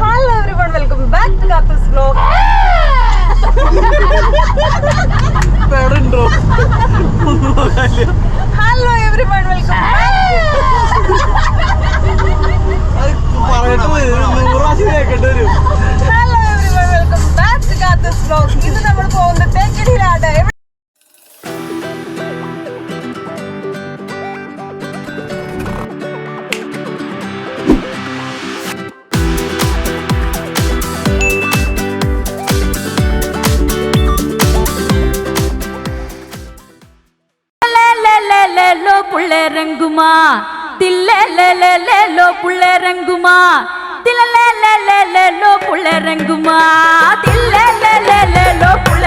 Hello everyone welcome back to Kathas പേടുണ്ടോ hello everyone welcome hello everyone welcome back to Kathas blog ഇന്ന് നമ്മൾ പോകുന്നത് തേക്കടിയിലാണ്. இறங்குமா? தில்லோ புள்ள இறங்குமா தில்லோ புள்ள இறங்குமா தில்லோ புள்ள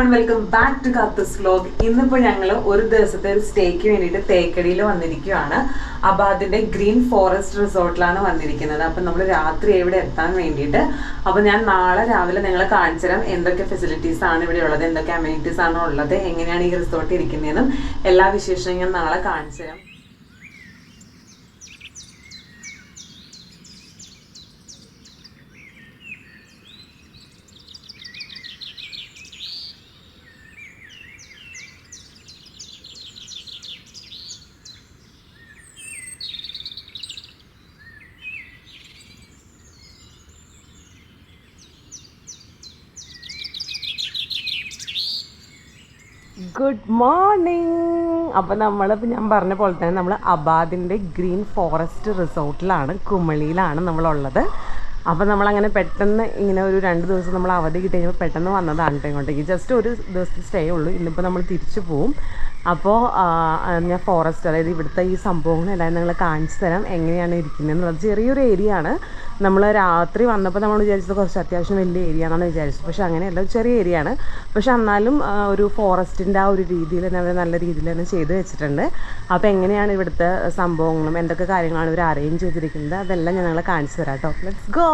welcome back to Kathas vlog ഇന്നിപ്പോ ഞങ്ങൾ ഒരു ദിവസത്തെ ഒരു സ്റ്റേക്ക് വേണ്ടിയിട്ട് തേക്കടിയിൽ വന്നിരിക്കുകയാണ്. അബാദിന്റെ ഗ്രീൻ ഫോറസ്റ്റ് റിസോർട്ടിലാണ് വന്നിരിക്കുന്നത്. അപ്പൊ നമ്മൾ രാത്രി ഇവിടെ എത്താൻ വേണ്ടിയിട്ട് അപ്പൊ ഞാൻ നാളെ രാവിലെ നിങ്ങളെ കാണിച്ചു തരാം എന്തൊക്കെ ഫെസിലിറ്റീസ് ആണ് ഇവിടെ ഉള്ളത് എന്തൊക്കെ അമ്യൂണിറ്റീസ് ആണ് ഉള്ളത് എങ്ങനെയാണ് ഈ റിസോർട്ട് ഇരിക്കുന്നതെന്നും എല്ലാ വിശേഷങ്ങളും നാളെ കാണിച്ചു തരാം. ഗുഡ് മോർണിംഗ് അപ്പോൾ നമ്മളിപ്പോൾ ഞാൻ പറഞ്ഞ പോലെ തന്നെ നമ്മൾ അബാദിന്റെ ഗ്രീൻ ഫോറസ്റ്റ് റിസോർട്ടിലാണ് കുമളിയിലാണ് നമ്മളുള്ളത്. അപ്പോൾ നമ്മളങ്ങനെ പെട്ടെന്ന് ഇങ്ങനെ ഒരു രണ്ട് ദിവസം നമ്മൾ അവധി കിട്ടി കഴിഞ്ഞപ്പോൾ പെട്ടെന്ന് വന്നതാണ് ഇങ്ങോട്ടേക്ക്. ജസ്റ്റ് ഒരു ദിവസത്തെ സ്റ്റേ ഉള്ളൂ. ഇന്നിപ്പോൾ നമ്മൾ തിരിച്ചു പോവും. അപ്പോൾ ഞാൻ ഫോറസ്റ്റ് അതായത് ഇവിടുത്തെ ഈ സംഭവങ്ങളെല്ലാം നിങ്ങൾ കാണിച്ചു തരാം. എങ്ങനെയാണ് ഇരിക്കുന്നത് എന്നുള്ളത് ചെറിയൊരു ഏരിയ ആണ്. നമ്മൾ രാത്രി വന്നപ്പോൾ നമ്മൾ വിചാരിച്ചത് കുറച്ച് അത്യാവശ്യം വലിയ ഏരിയ ആണെന്ന് വിചാരിച്ചത്. പക്ഷേ അങ്ങനെയല്ല ചെറിയ ഏരിയ ആണ്. പക്ഷെ എന്നാലും ഒരു ഫോറസ്റ്റിന്റെ ആ ഒരു രീതിയിൽ തന്നെ അവർ നല്ല രീതിയിൽ തന്നെ ചെയ്ത് വെച്ചിട്ടുണ്ട്. അപ്പോൾ എങ്ങനെയാണ് ഇവിടുത്തെ സംഭവങ്ങളും എന്തൊക്കെ കാര്യങ്ങളാണ് ഇവർ അറേഞ്ച് ചെയ്തിരിക്കുന്നത്? അതെല്ലാം ഞാൻ നിങ്ങളെ കാണിച്ചു തരാം കേട്ടോ. ലെറ്റ്സ് ഗോ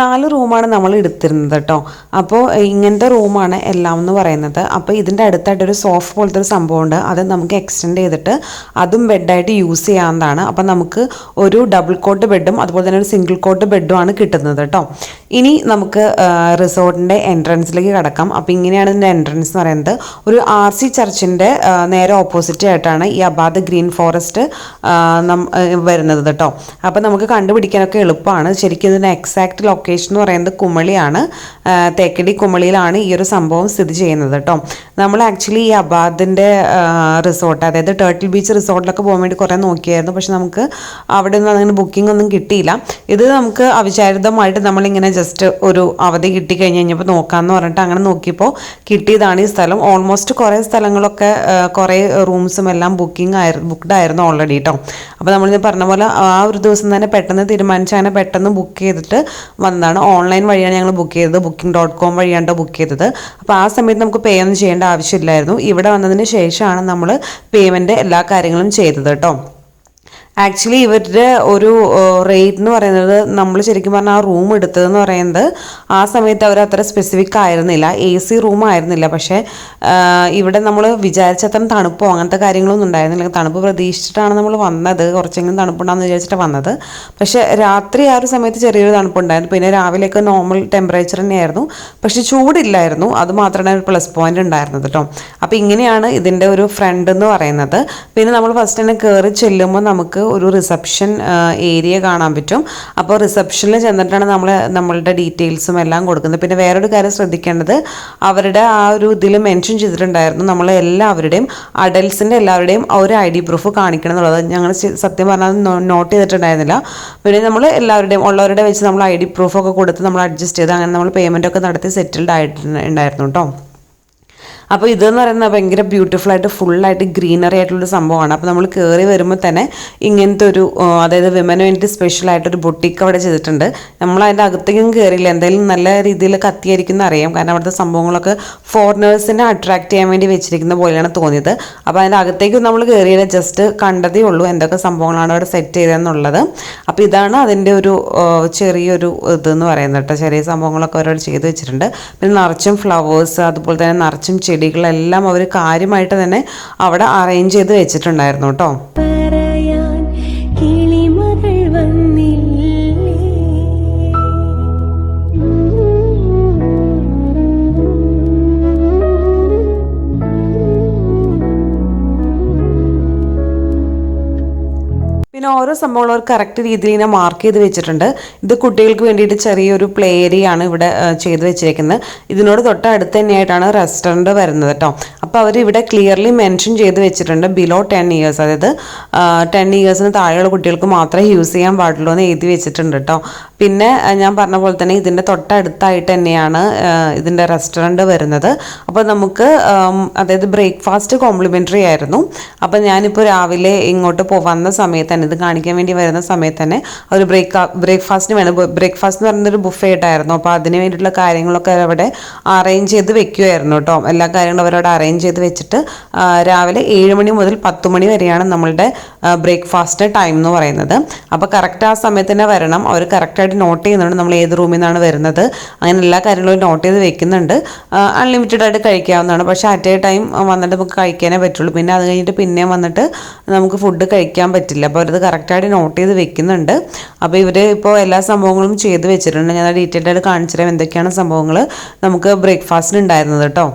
നാല് റൂമാണ് നമ്മൾ എടുത്തിരുന്നത് കേട്ടോ. അപ്പോൾ ഇങ്ങനത്തെ റൂമാണ് എല്ലാം എന്ന് പറയുന്നത്. അപ്പോൾ ഇതിന്റെ അടുത്തായിട്ട് ഒരു സോഫ്റ്റ് പോലത്തെ ഒരു സംഭവമുണ്ട്. അത് നമുക്ക് എക്സ്റ്റെൻഡ് ചെയ്തിട്ട് അതും ബെഡായിട്ട് യൂസ് ചെയ്യാവുന്നതാണ്. അപ്പോൾ നമുക്ക് ഒരു ഡബിൾ കോട്ട് ബെഡും അതുപോലെ തന്നെ ഒരു സിംഗിൾ കോട്ട് ബെഡും ആണ് കിട്ടുന്നത് കേട്ടോ. ഇനി നമുക്ക് റിസോർട്ടിന്റെ എൻട്രൻസിലേക്ക് കിടക്കാം. അപ്പോൾ ഇങ്ങനെയാണ് ഇതിന്റെ എൻട്രൻസ് എന്ന് പറയുന്നത്. ഒരു ആർ സി ചർച്ചിന്റെ നേരെ ഓപ്പോസിറ്റ് ആയിട്ടാണ് ഈ അബാദ് ഗ്രീൻ ഫോറസ്റ്റ് വരുന്നത് കേട്ടോ. അപ്പോൾ നമുക്ക് കണ്ടുപിടിക്കാനൊക്കെ എളുപ്പമാണ്. ശരിക്കും ഇതിന്റെ എക്സാക്ട് ലൊക്കേഷൻ ലൊക്കേഷൻ എന്ന് പറയുന്നത് കുമളിയാണ്. തേക്കടി കുമളിയിലാണ് ഈ ഒരു സംഭവം സ്ഥിതി ചെയ്യുന്നത് കേട്ടോ നമ്മൾ ആക്ച്വലി ഈ അബാദിന്റെ റിസോർട്ട് അതായത് ടേർട്ടിൽ ബീച്ച് റിസോർട്ടിലൊക്കെ പോകാൻ വേണ്ടി കുറേ നോക്കിയായിരുന്നു. പക്ഷെ നമുക്ക് അവിടെ നിന്ന് അങ്ങനെ ബുക്കിംഗ് ഒന്നും കിട്ടിയില്ല. ഇത് നമുക്ക് അവിചാരിതമായിട്ട് നമ്മളിങ്ങനെ ജസ്റ്റ് ഒരു അവധി കിട്ടി കഴിഞ്ഞ് കഴിഞ്ഞപ്പോൾ നോക്കാമെന്ന് പറഞ്ഞിട്ട് അങ്ങനെ നോക്കിയപ്പോൾ കിട്ടിയതാണ് ഈ സ്ഥലം. ഓൾമോസ്റ്റ് കുറേ സ്ഥലങ്ങളൊക്കെ കുറേ റൂംസും എല്ലാം ബുക്കിംഗ് ആയിരുന്നു ബുക്ക്ഡ് ആയിരുന്നു ഓൾറെഡി കേട്ടോ അപ്പോൾ നമ്മൾ പറഞ്ഞ പോലെ ആ ഒരു ദിവസം തന്നെ പെട്ടെന്ന് തീരുമാനിച്ച് അങ്ങനെ പെട്ടെന്ന് ബുക്ക് ചെയ്തിട്ട് വന്നതാണ്. ഓൺലൈൻ വഴിയാണ് ഞങ്ങൾ ബുക്ക് ചെയ്തത്. ബുക്കിംഗ് ഡോട്ട് കോം വഴിയാണ് ബുക്ക് ചെയ്തത്. അപ്പോൾ ആ സമയത്ത് നമുക്ക് പേ ഒന്നും ചെയ്യേണ്ട ആവശ്യമില്ലായിരുന്നു. ഇവിടെ വന്നതിന് ശേഷമാണ് നമ്മൾ പേയ്മെന്റ് എല്ലാ കാര്യങ്ങളും ചെയ്തത് കേട്ടോ ആക്ച്വലി ഇവരുടെ ഒരു റേറ്റ് എന്ന് പറയുന്നത് നമ്മൾ ശരിക്കും പറഞ്ഞാൽ ആ റൂം എടുത്തതെന്ന് പറയുന്നത് ആ സമയത്ത് അവർ അത്ര സ്പെസിഫിക് ആയിരുന്നില്ല. എ സി റൂം ആയിരുന്നില്ല. പക്ഷേ ഇവിടെ നമ്മൾ വിചാരിച്ചത്ര തണുപ്പോ അങ്ങനത്തെ കാര്യങ്ങളൊന്നും ഉണ്ടായിരുന്നില്ല. തണുപ്പ് പ്രതീക്ഷിച്ചിട്ടാണ് നമ്മൾ വന്നത്. കുറച്ചെങ്കിലും തണുപ്പുണ്ടാകുന്ന വിചാരിച്ചിട്ടാണ് വന്നത്. പക്ഷേ രാത്രി ആ ഒരു സമയത്ത് ചെറിയൊരു തണുപ്പുണ്ടായിരുന്നു. പിന്നെ രാവിലെയൊക്കെ നോർമൽ ടെമ്പറേച്ചർ തന്നെയായിരുന്നു. പക്ഷേ ചൂടില്ലായിരുന്നു. അത് മാത്രമാണ് ഒരു പ്ലസ് പോയിന്റ് ഉണ്ടായിരുന്നത് കേട്ടോ അപ്പോൾ ഇങ്ങനെയാണ് ഇതിന്റെ ഒരു ഫ്രണ്ട് എന്ന് പറയുന്നത്. പിന്നെ നമ്മൾ ഫസ്റ്റ് തന്നെ കയറി ചെല്ലുമ്പോൾ നമുക്ക് ഒരു റിസപ്ഷൻ ഏരിയ കാണാൻ പറ്റും. അപ്പോൾ റിസപ്ഷനിൽ ചെന്നിട്ടാണ് നമ്മൾ നമ്മളുടെ ഡീറ്റെയിൽസും എല്ലാം കൊടുക്കുന്നത്. പിന്നെ വേറൊരു കാര്യം ശ്രദ്ധിക്കേണ്ടത് അവരുടെ ആ ഒരു ഇതിൽ മെൻഷൻ ചെയ്തിട്ടുണ്ടായിരുന്നു നമ്മൾ എല്ലാവരുടെയും അഡൽസിന്റെ എല്ലാവരുടെയും ഒരു ഐ ഡി പ്രൂഫ് കാണിക്കണം എന്നുള്ളത്. ഞങ്ങൾ സത്യം പറഞ്ഞാൽ നോട്ട് ചെയ്തിട്ടുണ്ടായിരുന്നില്ല. പിന്നെ നമ്മൾ എല്ലാവരുടെയും ഉള്ളവരുടെ വെച്ച് നമ്മൾ ഐ ഡി പ്രൂഫൊക്കെ കൊടുത്ത് നമ്മൾ അഡ്ജസ്റ്റ് ചെയ്ത് അങ്ങനെ നമ്മൾ പേയ്മെന്റ് ഒക്കെ നടത്തി സെറ്റിൽഡ് ആയിട്ടുണ്ടായിരുന്നു കേട്ടോ അപ്പോൾ ഇതെന്ന് പറയുന്നത് ഭയങ്കര ബ്യൂട്ടിഫുൾ ആയിട്ട് ഫുള്ളായിട്ട് ഗ്രീനറി ആയിട്ടുള്ളൊരു സംഭവമാണ്. അപ്പോൾ നമ്മൾ കയറി വരുമ്പോൾ തന്നെ ഇങ്ങനത്തെ ഒരു അതായത് വിമന് വേണ്ടി സ്പെഷ്യൽ ആയിട്ടൊരു ബൊട്ടിക്ക് അവിടെ ചെയ്തിട്ടുണ്ട്. നമ്മൾ അതിന്റെ അകത്തേക്കും കയറിയില്ല എന്തായാലും നല്ല രീതിയിൽ കത്തിയായിരിക്കും എന്ന് അറിയാം. കാരണം അവിടുത്തെ സംഭവങ്ങളൊക്കെ ഫോറിനേഴ്സിനെ അട്രാക്ട് ചെയ്യാൻ വേണ്ടി വെച്ചിരിക്കുന്ന പോലെയാണ് തോന്നിയത്. അപ്പോൾ അതിന്റെ അകത്തേക്ക് നമ്മൾ കയറിയില്ല ജസ്റ്റ് കണ്ടതേ ഉള്ളൂ എന്തൊക്കെ സംഭവങ്ങളാണ് അവിടെ സെറ്റ് ചെയ്തതെന്നുള്ളത്. അപ്പോൾ ഇതാണ് അതിന്റെ ഒരു ചെറിയൊരു ഇതെന്ന് പറയുന്നത് കേട്ടോ. ചെറിയ സംഭവങ്ങളൊക്കെ അവരോട് ചെയ്ത് വെച്ചിട്ടുണ്ട്. പിന്നെ നിറച്ചും ഫ്ലവേഴ്സ് അതുപോലെ തന്നെ നിറച്ചും ചെടികളെല്ലാം അവർ കാര്യമായിട്ട് തന്നെ അവിടെ അറേഞ്ച് ചെയ്ത് വെച്ചിട്ടുണ്ടായിരുന്നു കേട്ടോ. പിന്നെ ഓരോ സംഭവങ്ങളും അവർ കറക്റ്റ് രീതിയിൽ ഞാൻ മാർക്ക് ചെയ്ത് വെച്ചിട്ടുണ്ട്. ഇത് കുട്ടികൾക്ക് വേണ്ടിയിട്ട് ചെറിയൊരു പ്ലേ ഏരിയ ആണ് ഇവിടെ ചെയ്ത് വെച്ചിരിക്കുന്നത്. ഇതിനോട് തൊട്ടടുത്ത് തന്നെയായിട്ടാണ് റെസ്റ്റോറന്റ് വരുന്നത് കേട്ടോ അപ്പോൾ അവർ ഇവിടെ ക്ലിയർലി മെൻഷൻ ചെയ്ത് വെച്ചിട്ടുണ്ട് ബിലോ ടെൻ ഇയേഴ്സ് അതായത് ടെൻ ഇയേഴ്സിന് താഴെയുള്ള കുട്ടികൾക്ക് മാത്രമേ യൂസ് ചെയ്യാൻ പാടുള്ളൂ എന്ന് എഴുതി വെച്ചിട്ടുണ്ട് കേട്ടോ പിന്നെ ഞാൻ പറഞ്ഞ പോലെ തന്നെ ഇതിന്റെ തൊട്ടടുത്തായിട്ട് തന്നെയാണ് ഇതിന്റെ റെസ്റ്റോറന്റ് വരുന്നത്. അപ്പോൾ നമുക്ക് അതായത് ബ്രേക്ക്ഫാസ്റ്റ് കോംപ്ലിമെന്ററി ആയിരുന്നു. അപ്പോൾ ഞാനിപ്പോൾ രാവിലെ ഇങ്ങോട്ട് പോവുന്ന സമയത്ത് തന്നെ ഇത് കാണിക്കാൻ വേണ്ടി വരുന്ന സമയത്ത് തന്നെ ഒരു ബ്രേക്ക് ബ്രേക്ക്ഫാസ്റ്റിന് വേണം. ബ്രേക്ക്ഫാസ്റ്റ് എന്ന് പറയുന്നത് ഒരു ബുഫേ ആയിട്ടായിരുന്നു. അപ്പോൾ അതിന് വേണ്ടിയിട്ടുള്ള കാര്യങ്ങളൊക്കെ അവിടെ അറേഞ്ച് ചെയ്ത് വെക്കുമായിരുന്നു കേട്ടോ. എല്ലാ കാര്യങ്ങളും അവരവിടെ അറേഞ്ച് ചെയ്ത് വെച്ചിട്ട് രാവിലെ ഏഴ് മണി മുതൽ പത്ത് മണി വരെയാണ് നമ്മളുടെ ബ്രേക്ക്ഫാസ്റ്റ് ടൈം എന്ന് പറയുന്നത്. അപ്പോൾ കറക്റ്റ് ആ സമയത്ത് തന്നെ വരണം. അവർ കറക്റ്റായിട്ട് നോട്ട് ചെയ്യുന്നുണ്ട് നമ്മൾ ഏത് റൂമിൽ നിന്നാണ് വരുന്നത്. അങ്ങനെ എല്ലാ കാര്യങ്ങളും നോട്ട് ചെയ്ത് വെക്കുന്നുണ്ട്. അൺലിമിറ്റഡ് ആയിട്ട് കഴിക്കാവുന്നതാണ്. പക്ഷേ അറ്റ് എ ടൈം വന്നിട്ട് നമുക്ക് കഴിക്കാനേ പറ്റുള്ളൂ. പിന്നെ അത് കഴിഞ്ഞിട്ട് പിന്നെയും വന്നിട്ട് നമുക്ക് ഫുഡ് കഴിക്കാൻ പറ്റില്ല. അപ്പോൾ അവരത് കറക്റ്റായിട്ട് നോട്ട് ചെയ്ത് വെക്കുന്നുണ്ട്. അപ്പോൾ ഇവർ ഇപ്പോൾ എല്ലാ സംഭവങ്ങളും ചെയ്ത് വെച്ചിട്ടുണ്ട്. ഞാൻ ഡീറ്റെയിൽഡ് ആയിട്ട് കാണിച്ചു തരാം എന്തൊക്കെയാണ് സംഭവങ്ങൾ നമുക്ക് ബ്രേക്ക്ഫാസ്റ്റിന് ഉണ്ടായിരുന്നത് കേട്ടോ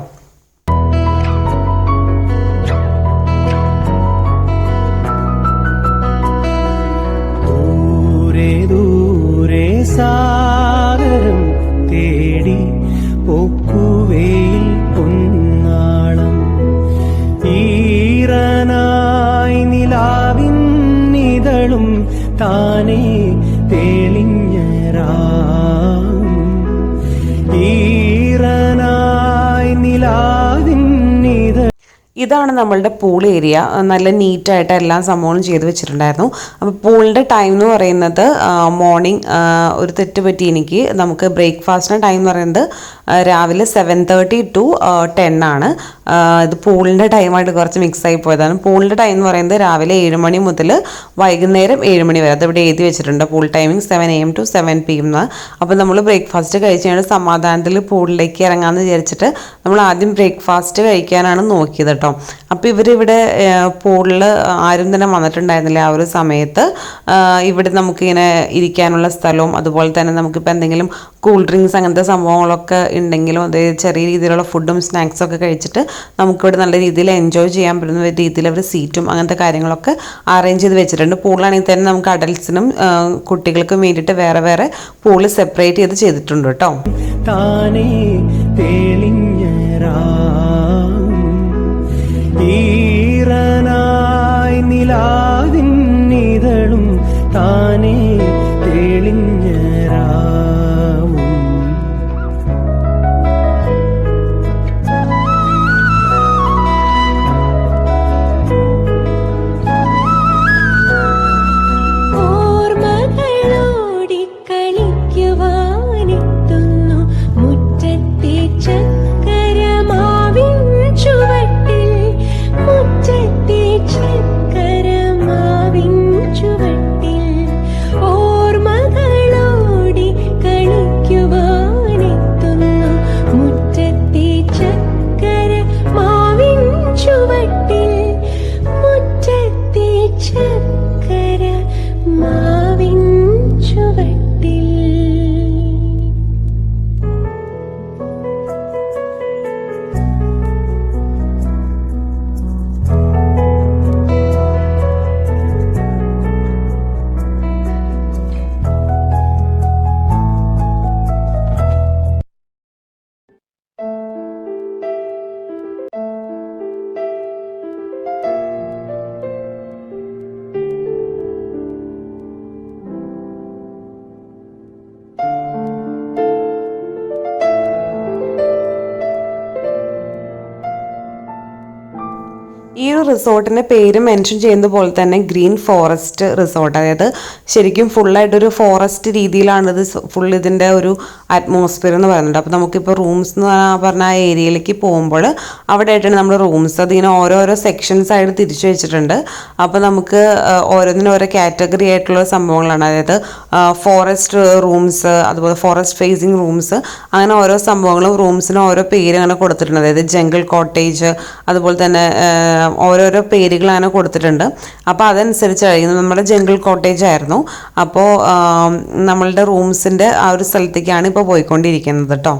ഇതാണ് നമ്മളുടെ പൂൾ ഏരിയ നല്ല നീറ്റായിട്ട് എല്ലാ സംഭവങ്ങളും ചെയ്ത് വെച്ചിട്ടുണ്ടായിരുന്നു. അപ്പോൾ പൂളിന്റെ ടൈം എന്ന് പറയുന്നത് മോർണിംഗ് ഒരു തെറ്റ് പറ്റി എനിക്ക്. നമുക്ക് ബ്രേക്ക്ഫാസ്റ്റിന്റെ ടൈം എന്ന് പറയുന്നത് രാവിലെ സെവൻ തേർട്ടി ടു ടെൻ ആണ്. ഇത് പൂളിന്റെ ടൈമായിട്ട് കുറച്ച് മിക്സ് ആയി പോയതാണ്. പൂളിന്റെ ടൈം എന്ന് പറയുന്നത് രാവിലെ ഏഴ് മണി മുതൽ വൈകുന്നേരം ഏഴ് മണി വരെ. അതിവിടെ എഴുതി വെച്ചിട്ടുണ്ട്. Pool timing seven A M to seven P M എന്ന് അപ്പോൾ നമ്മൾ ബ്രേക്ക്ഫാസ്റ്റ് കഴിച്ച് കഴിഞ്ഞാൽ സമാധാനത്തിൽ പൂളിലേക്ക് ഇറങ്ങാമെന്ന് വിചാരിച്ചിട്ട് നമ്മൾ ആദ്യം ബ്രേക്ക്ഫാസ്റ്റ് കഴിക്കാനാണ് നോക്കിയത് കേട്ടോ. കേട്ടോ. അപ്പോൾ ഇവരിവിടെ പൂളിൽ ആരും തന്നെ വന്നിട്ടുണ്ടായിരുന്നില്ല ആ ഒരു സമയത്ത്. ഇവിടെ നമുക്കിങ്ങനെ ഇരിക്കാനുള്ള സ്ഥലവും അതുപോലെ തന്നെ നമുക്കിപ്പോൾ എന്തെങ്കിലും കൂൾ ഡ്രിങ്ക്സ് അങ്ങനത്തെ സംഭവങ്ങളൊക്കെ ഉണ്ടെങ്കിലും അതേ ചെറിയ രീതിയിലുള്ള ഫുഡും സ്നാക്സും ഒക്കെ കഴിച്ചിട്ട് നമുക്കിവിടെ നല്ല രീതിയിൽ എൻജോയ് ചെയ്യാൻ പറ്റുന്ന രീതിയിൽ അവർ സീറ്റും അങ്ങനത്തെ കാര്യങ്ങളൊക്കെ അറേഞ്ച് ചെയ്ത് വെച്ചിട്ടുണ്ട്. പൂളാണെങ്കിൽ തന്നെ നമുക്ക് അഡൽസിനും കുട്ടികൾക്കും വേണ്ടിയിട്ട് വേറെ വേറെ പൂൾ സെപ്പറേറ്റ് ചെയ്ത് ചെയ്തിട്ടുണ്ട് കേട്ടോ. താനേ തെളിഞ്ഞ ഈ ഒരു റിസോർട്ടിന്റെ പേര് മെൻഷൻ ചെയ്യുന്ന പോലെ തന്നെ ഗ്രീൻ ഫോറസ്റ്റ് റിസോർട്ട്. അതായത് ശരിക്കും ഫുള്ളായിട്ടൊരു ഫോറസ്റ്റ് രീതിയിലാണ് ഇത് ഫുൾ ഇതിന്റെ ഒരു അറ്റ്മോസ്ഫിയർ എന്ന് പറയുന്നത്. അപ്പോൾ നമുക്കിപ്പോൾ റൂംസ് എന്ന് പറഞ്ഞ ആ ഏരിയയിലേക്ക് പോകുമ്പോൾ അവിടെ ആയിട്ടാണ് നമ്മൾ റൂംസ് അതിങ്ങനെ ഓരോരോ സെക്ഷൻസ് ആയിട്ട് തിരിച്ചു വെച്ചിട്ടുണ്ട്. അപ്പോൾ നമുക്ക് ഓരോന്നിനും ഓരോ കാറ്റഗറി ആയിട്ടുള്ള സംഭവങ്ങളാണ്. അതായത് ഫോറസ്റ്റ് റൂംസ് അതുപോലെ ഫോറസ്റ്റ് ഫേസിങ് റൂംസ് അങ്ങനെ ഓരോ സംഭവങ്ങളും റൂംസിന് ഓരോ പേര് അങ്ങനെ കൊടുത്തിട്ടുണ്ട്. അതായത് ജംഗിൾ കോട്ടേജ് അതുപോലെ തന്നെ ഓരോരോ പേരുകളാണ് കൊടുത്തിട്ടുണ്ട്. അപ്പോൾ അതനുസരിച്ചായിരുന്നു നമ്മുടെ ജംഗിൾ കോട്ടേജ് ആയിരുന്നു. അപ്പോൾ നമ്മളുടെ റൂംസിന്റെ ആ ഒരു സ്ഥലത്തേക്കാണ് ഇപ്പോൾ പോയിക്കൊണ്ടിരിക്കുന്നത് കേട്ടോ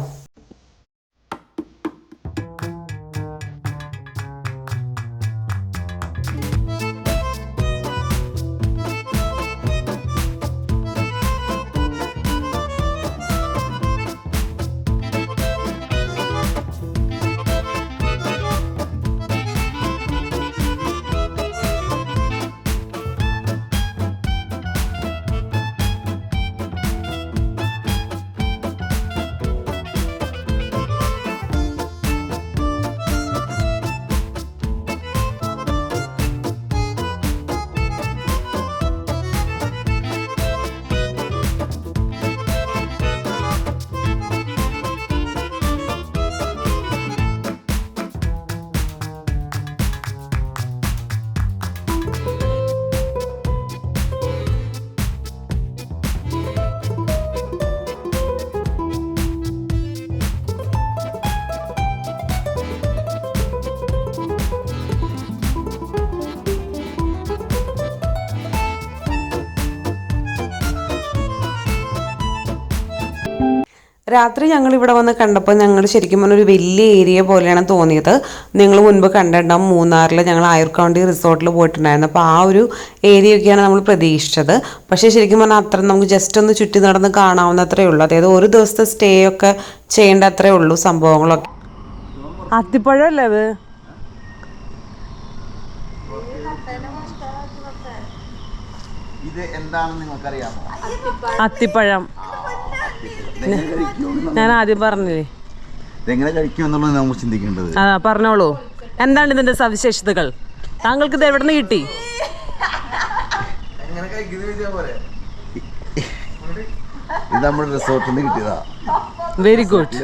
രാത്രി ഞങ്ങൾ ഇവിടെ വന്ന് കണ്ടപ്പോൾ ഞങ്ങൾ ശരിക്കും പറഞ്ഞ ഒരു വലിയ ഏരിയ പോലെയാണ് തോന്നിയത്. നിങ്ങൾ മുൻപ് കണ്ടിട്ടുണ്ടാവും മൂന്നാറിൽ ഞങ്ങൾ ആയുർ കൗണ്ടി റിസോർട്ടിൽ പോയിട്ടുണ്ടായിരുന്നു. അപ്പോൾ ആ ഒരു ഏരിയ ഒക്കെയാണ് നമ്മൾ പ്രതീക്ഷിച്ചത്. പക്ഷേ ശരിക്കും പറഞ്ഞാൽ അത്ര നമുക്ക് ജസ്റ്റ് ഒന്ന് ചുറ്റി നടന്ന് കാണാവുന്ന അത്രേ ഉള്ളൂ. അതായത് ഒരു ദിവസത്തെ സ്റ്റേ ഒക്കെ ചെയ്യേണ്ട അത്രേ ഉള്ളൂ സംഭവങ്ങളൊക്കെ. അത്തിപ്പഴല്ലേ അത്? ഇത് എന്താണെന്ന് നിങ്ങൾക്കറിയാമോ? അത്തിപ്പഴം. ഞാൻ ആദ്യം പറഞ്ഞില്ലേ? ഇതെങ്ങനെ കഴിക്കുമെന്നുള്ളത് നമ്മൾ ചിന്തിക്കേണ്ടത്. ആ പറഞ്ഞോളൂ. എന്താണ് ഇതിന്റെ സവിശേഷതകൾ? താങ്കൾക്ക് ഇത് എവിടെ നിന്ന് കിട്ടി ഇത് നമ്മുടെ റിസോർട്ടിൽ നിന്ന് കിട്ടിയതാ. വെരി ഗുഡ്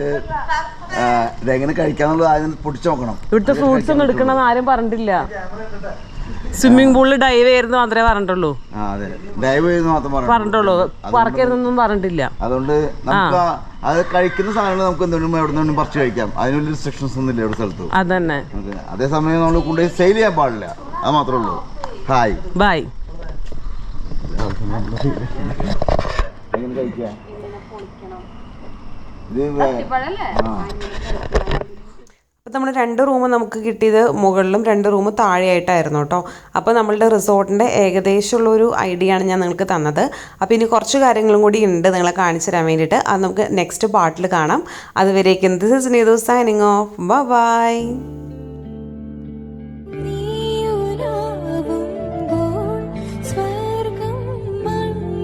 ഇതെങ്ങനെ കഴിക്കാന്നുള്ളത് ആദ്യം പൊടിച്ചു നോക്കണം. ഇവിടുത്തെ ഫ്രൂട്ട്സ് ഒന്നും എടുക്കണമെന്ന് ആരും പറഞ്ഞിട്ടില്ല. സ്വിമ്മിംഗ് പൂളിൽ ഡൈവ് ചെയ്യരുത് മാത്രമേ പറഞ്ഞിട്ടുള്ളൂ. ഡൈവ് ചെയ്ത് മാത്രം പറഞ്ഞിട്ടുള്ളൂ. പറക്കരുതൊന്നും പറക്കരുതെന്നൊന്നും പറഞ്ഞിട്ടില്ല. അതുകൊണ്ട് നമുക്ക് ആ- അത് കഴിക്കുന്ന സാധനങ്ങൾ നമുക്ക് എന്തെങ്കിലും എവിടെ നിന്നും പറിച്ചു കഴിക്കാം. അതിനുള്ള റിസ്ട്രിക്ഷൻസ് ഒന്നും ഇല്ല ഇവിടെ സ്ഥലത്ത്. അതന്നെ. അതെ. അതേസമയം നമ്മൾ കൊണ്ടുപോയി സെയിൽ ചെയ്യാൻ പാടില്ല. അത് മാത്രമേ ഉള്ളൂ. ഹായ് ബൈ എങ്ങനെ കഴിക്കാം ഇത് ആ. അപ്പോൾ നമ്മൾ രണ്ട് റൂം നമുക്ക് കിട്ടിയത് മുകളിലും രണ്ട് റൂം താഴെയായിട്ടായിരുന്നു കേട്ടോ അപ്പോൾ നമ്മളുടെ റിസോർട്ടിന്റെ ഏകദേശമുള്ളൊരു ഐഡിയ ആണ് ഞാൻ നിങ്ങൾക്ക് തന്നത്. അപ്പോൾ ഇനി കുറച്ച് കാര്യങ്ങളും കൂടി ഉണ്ട് നിങ്ങളെ കാണിച്ചു തരാൻ വേണ്ടിയിട്ട്. അത് നമുക്ക് നെക്സ്റ്റ് പാർട്ടിൽ കാണാം. അതുവരേക്കും this is Neethu signing off bye